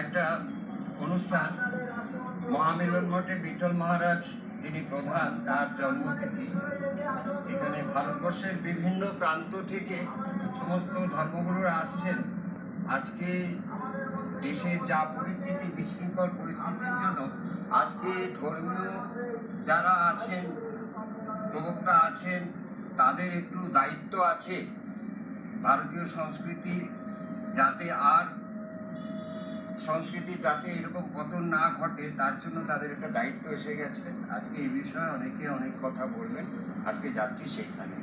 একটা অনুষ্ঠান মহামিলন মঠে বিঠল মহারাজ, যিনি প্রধান, তার জন্মতিথি। এখানে ভারতবর্ষের বিভিন্ন প্রান্ত থেকে সমস্ত ধর্মগুরুরা আসছেন। আজকে দেশে যা পরিস্থিতি, বিশৃঙ্খল পরিস্থিতির জন্য আজকে ধর্মীয় যারা আছেন, প্রবক্তা আছেন, তাদের একটু দায়িত্ব আছে। ভারতীয় সংস্কৃতি যাতে আর সংস্কৃতি যাতে এরকম পতন না ঘটে, তার জন্য তাদের একটা দায়িত্ব এসে গেছে। আজকে এই বিষয়ে অনেকে অনেক কথা বলবেন। আজকে যাচ্ছি সেইখানে।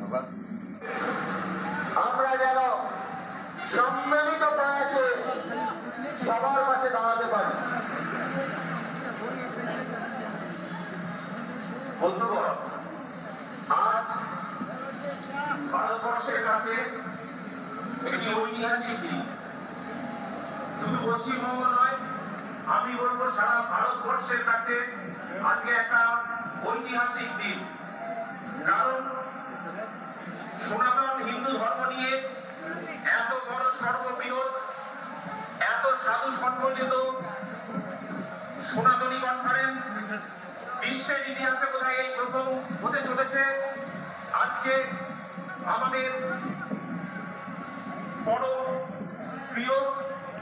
বাবা আমরা যেন সম্মিলিত প্রয়াসে সবার পাশে দাঁড়াতে পারি। বন্ধুগণ, আজ ভারতবর্ষের কাছে একটি ঐতিহাসিক দিন। শুধু পশ্চিমবঙ্গ আমি বলব, সারা ভারতবর্ষের কাছে আজকে একটা ঐতিহাসিক দিন। কারণ সনাতন হিন্দু ধর্ম নিয়ে এত বড় সর্ববৃহৎ, এত সাধু সংগঠিত সনাতনী কনফারেন্স বিশ্বের ইতিহাসে বোধহয় এই প্রথম হতে চলেছে। আজকে আমাদের বড় প্রিয়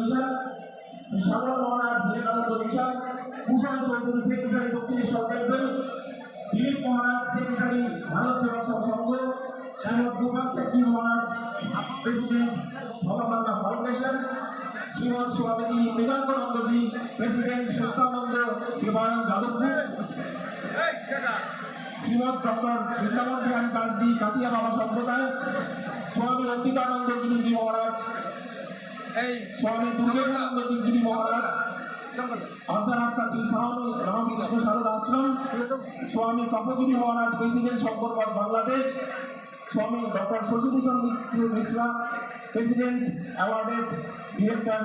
বিষয় সাধারণ মহানা বিবেকানন্দ বিষয় কুশল চৌধুরী সেক্রেটারি দক্ষিণেশ্বর দেবদেব দিলীপ মহারাজ সেক্রেটারি ভারত সেবা সংঘ শ্যামদ গোপাল ত্যাগী মহারাজ প্রেসিডেন্ট ভগবান্না ফাউন্ডেশন শ্রীমান স্বামীজি বিবেকানন্দজি প্রেসিডেন্ট সত্যানন্দ দেবানন্দ যাদবপুর শ্রীমদ ডক্টর বৃন্দাবন বিহারী দাসজি, কাতিয়া বাবা সম্প্রদায়, স্বামী অতিকানন্দ গিরিজি মহারাজ স্বামী দুর্গেশানন্দ গিরি মহারাজ অর্ধনাথ শ্রী স্বামী রামকৃষ্ণ সারদা আশ্রম, স্বামী তপগিরি মহারাজ president শঙ্করবাদ Bangladesh, Swami doctor Shashibhushan Mishra, president awarded director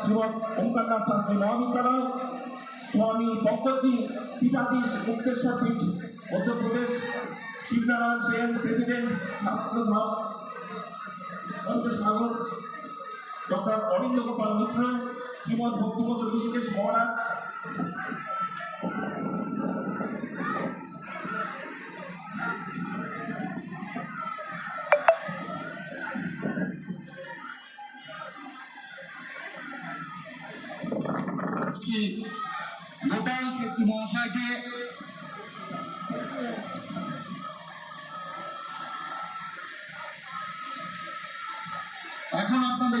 Srimat Omkarnath Shastri মহাবিদ্যালয়, স্বামী পঙ্কজি পীঠাধীশ মুক্তেশ্বর পীঠ, মধ্যপ্রদেশ, শিবনারায়ণ সেন, প্রেসিডেন্ট পঞ্চসাগর ডক্টর অরিন্দ গোপাল মিত্র শ্রীমৎ ভক্তিমত ঋষিকেশ মহারাজ। গোপাল ক্ষেত্রী মহাশয়কে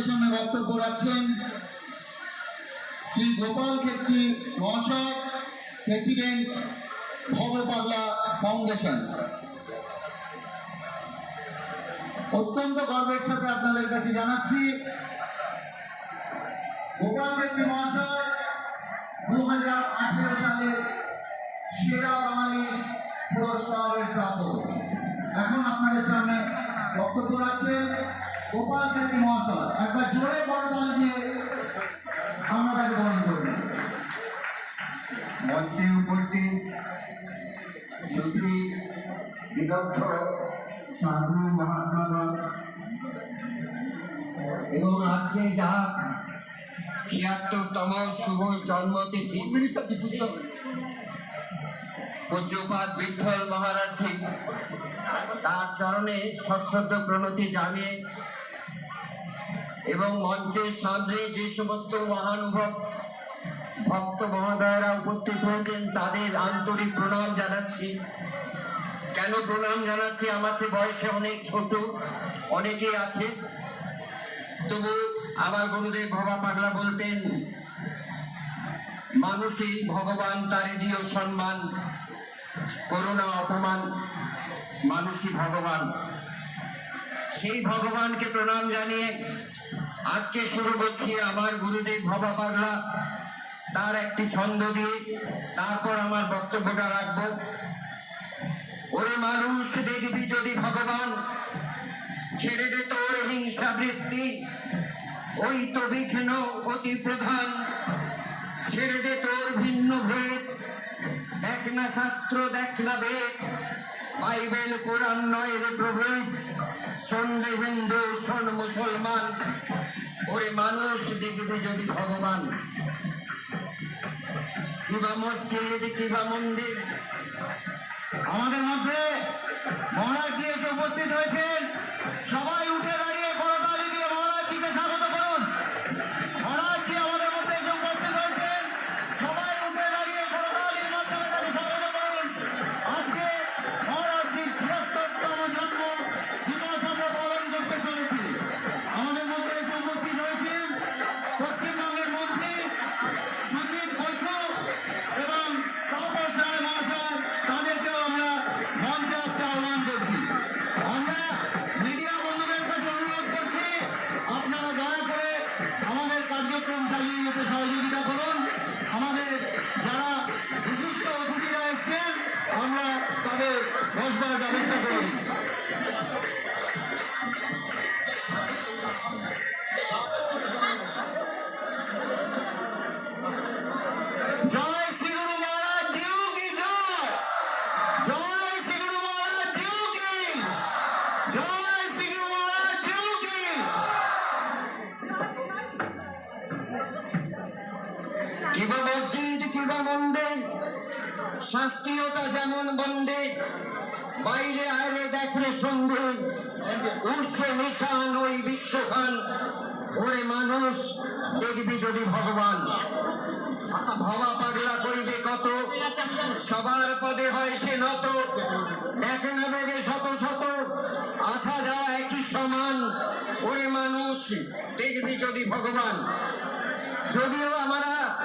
সামনে বক্তব্য রাখছেন শ্রী গোপাল ক্ষেত্রী মহাশয়, প্রেসিডেন্ট ভব পাগলা ফাউন্ডেশন। অত্যন্ত গর্বের সাথে আপনাদের কাছে জানাচ্ছি, গোপাল দেবী মহাশয় দু হাজার আঠেরো সালে সেরা বাঙালি পুরস্কারের প্রাপক। এখন আপনাদের সামনে বক্তব্য রাখছেন। গোপাল দেবী মহাশয়, একবার জোরে বড় তালি দিয়ে আমরা তাকে বরণ করবেন মঞ্চে উপস্থিত সুশ্রী বিদগ্ধ সাধু মহাত্মাগণ এবং আজকে যা ছিয়াত্তরতম শুভ জন্মতিথি পূজ্যপাত বিঠল মহারাজ, তার চরণে সশ্রদ্ধ প্রণতি জানিয়ে এবং মঞ্চের সামনে যে সমস্ত মহানুভব ভক্ত মহোদয়রা উপস্থিত হয়েছেন, তাদের আন্তরিক প্রণাম জানাচ্ছি। কেন প্রণাম জানাচ্ছি? আমার বয়সে অনেক ছোট অনেকেই আছে। তবু আমার গুরুদেব ভবা পাগলা বলতেন, মানুষই ভগবান, তারে দিও সম্মান করুণা অপমান, মানুষই ভগবান। সেই ভগবানকে প্রণাম জানিয়ে আজকে শুরু করছি আমার গুরুদেব ভবা পাগলা। তার একটি ছন্দ দিয়ে তারপর আমার বক্তব্যটা রাখব। ওরে মানুষ, দেখবি যদি ভগবান, ছেড়ে দে তোর হিংসা বৃত্তি। ওই তো বিঘ্ন অতি প্রধান, ছেড়ে দে তোর ভিন্ন ভেদ। দেখ না শাস্ত্র, দেখ না বেদ। বাইবেল, কোরআন নয় রে প্রভেদ সন্দেহ হিন্দু, শোন মুসলমান। ওরে মানুষ দেখবে যদি ভগবান। কিবা মসজিদ কিবা মন্দির। আমাদের মধ্যে মহারাজ উপস্থিত হয়েছেন বাইরে আয়রে দেখলে সন্ধে। উঠছে নিশান ওই বিশ্বখান। ওরে মানুষ, দেখবি যদি ভগবান। ভবা পাগলা কইবে কত? সবার পদে হয় সে নত। দেখ না দেবে শত শত। আসা যায় একই সমান। ওরে মানুষ, দেখবি যদি ভগবান। যদিও আমরা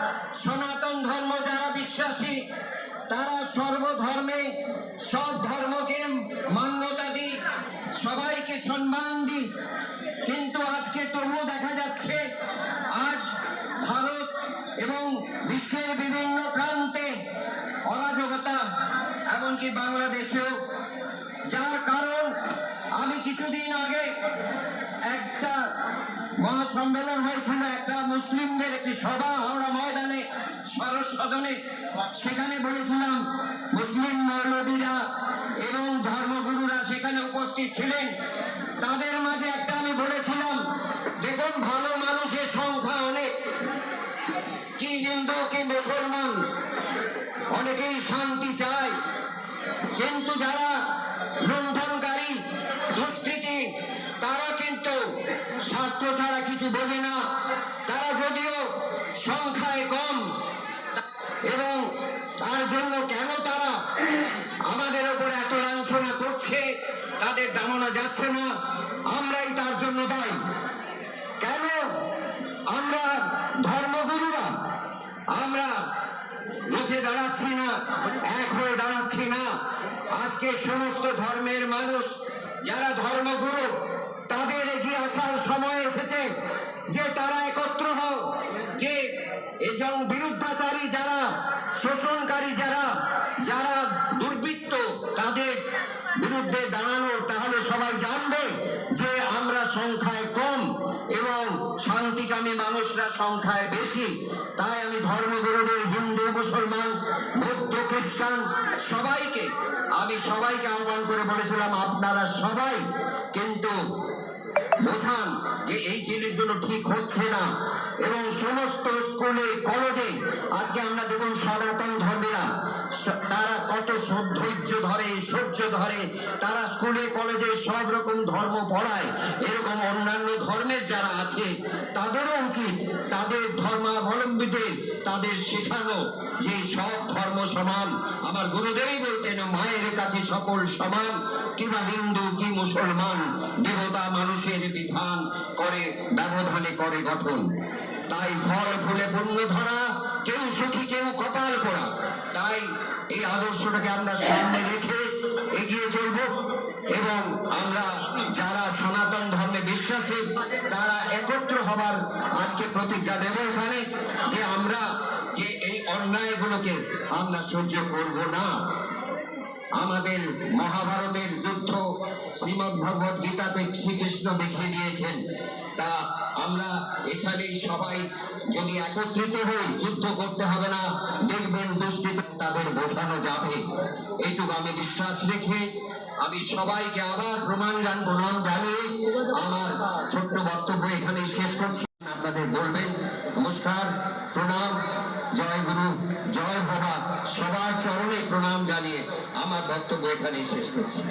সনাতন ধর্ম যারা বিশ্বাসী তারা সর্বধর্মে, সব ধর্মকে মান্যতা দিই সবাইকে সম্মান দিই কিন্তু আজকে তবুও দেখা যাচ্ছে, আজ ভারত এবং বিশ্বের বিভিন্ন প্রান্তে অরাজকতা, এমনকি বাংলাদেশেও। যার কারণ, আমি কিছুদিন আগে একটা মহাসম্মেলন হয়েছিল, একটা মুসলিমদের একটি সভা হাওড়া ময়দানে। সদনে সেখানে বলেছিলাম, মুসলিম মৌলবীরা এবং ধর্মগুরুরা সেখানে উপস্থিত ছিলেন। তাদের মাঝে একটা আমি বলেছিলাম, দেখুন ভালো মানুষের সংখ্যা অনেক, কি হিন্দু, কি মুসলমান, অনেকেই শান্তি চায়। কিন্তু যারা লুণ্ঠনকারী, দুষ্কৃতি, তারা কিন্তু স্বার্থ ছাড়া কিছু বোঝে না তারা যদিও সংখ্যায় কম তা- এবং তার জন্য কেন তারা আমাদের ওপর এত লাঞ্ছনা করছে তাদের দামানো যাচ্ছে না আমরাই তার জন্য দায়ী কেন দাঁড়া দাঁড়াচ্ছি না, এক হয়ে দাঁড়াচ্ছি না। আজকে সমস্ত ধর্মের মানুষ, যারা ধর্মগুরু, তাদের এগিয়ে আসার সময় এসেছে যে তারা একত্র হোক যে এজন বিরুদ্ধাচারী যারা, শোষণকারী যারা যারা দুর্বৃত্ত, তাদের বিরুদ্ধে দাঁড়ানো, তাহলে সবাই জানবে যে আমরা সংখ্যায় কম এবং শান্তিকামী মানুষরা সংখ্যায় বেশি, তাই আমি ধর্মগুরুদের হিন্দু, মুসলমান, বৌদ্ধ, খ্রিস্টান সবাইকে, আমি সবাইকে আহ্বান করে বলেছিলাম, আপনারা সবাই কিন্তু বোঝান যে এই জিনিসগুলো ঠিক হচ্ছে না, এবং সমস্ত স্কুলে, কলেজে আজকে আমরা দেখুন সনাতন ধর্মীরা, তারা কত সব ধৈর্য ধরে সহ্য ধরে, তারা স্কুলে, কলেজে সব রকম ধর্ম পড়ায়। এরকম অন্যান্য ধর্মের যারা আছে, তাদেরও উচিত তাদের ধর্মাবলম্বীদের তাদের শেখানো যে সব ধর্ম সমান। আমার গুরুদেবই বলতেন, মায়ের কাছে সকল সমান কিংবা হিন্দু, কি মুসলমান, দেবতা, মানুষের বিধান করে, ব্যবধানে করে গঠন। তাই ফল ফুলে পুণ্য ধরা, কেউ সুখী, কেউ কপাল পোড়া। তাই এই আদর্শটাকে আমরা সামনে রেখে এগিয়ে চলব এবং আমরা যারা সনাতন ধর্মে বিশ্বাসী, তারা একত্র হবার আজকে প্রতিজ্ঞা দেব এখানে যে আমরা যে এই অন্যায়গুলোকে আমরা সহ্য করব না। আমাদের মহাভারতের যুদ্ধ শ্রীমদ ভগবত গীতাতে শ্রীকৃষ্ণ দেখিয়ে দিয়েছেন। তা আমরা এখানেই সবাই যদি একত্রিত হই, যুদ্ধ করতে হবে না, দেখবেন দুষ্কৃত তাদের বোঝানো যাবে। এইটুকু আমি বিশ্বাস রেখে আমি সবাইকে আবার প্রমাণ জান, প্রণাম জানিয়ে আমার ছোট্ট বক্তব্য এখানেই শেষ করছি। আপনাদের বলবেন, নমস্কার, প্রণাম, জয় গুরু, জয় বাবা সবার চরণে প্রণাম জানিয়ে আমার বক্তব্য এখানেই শেষ করছি।